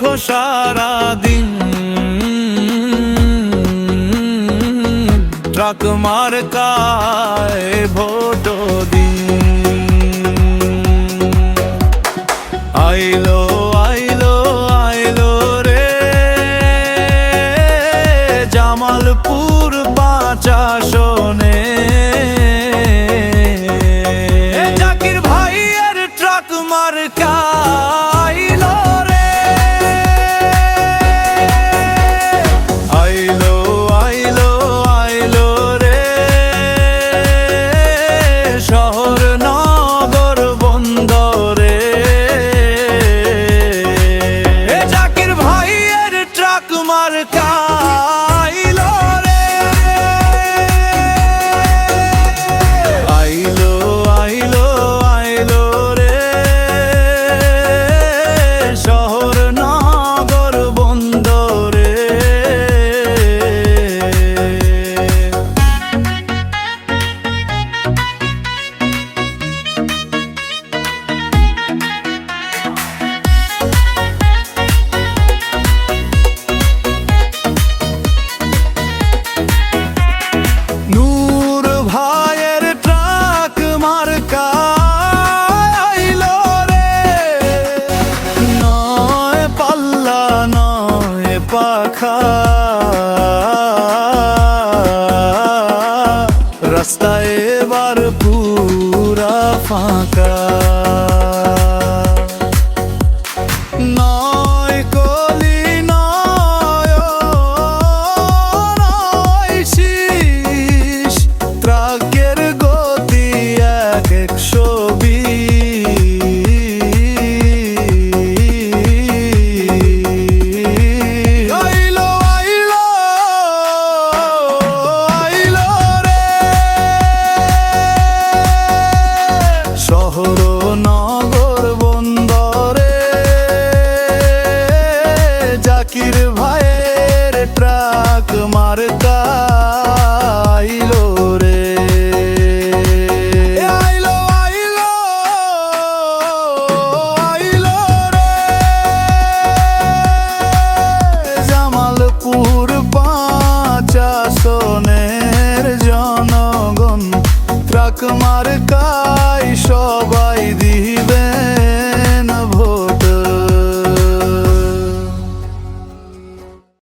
দেখো সারা দিন ট্রাক মার কায় ভোট দিন। আইলো আইলো আইলো রে। জামালপুর বাঁচা শোনে দরকার রাস্তায় এবার পুরা ফাঁকা। ডাক মার কাই সবাই দিবেন।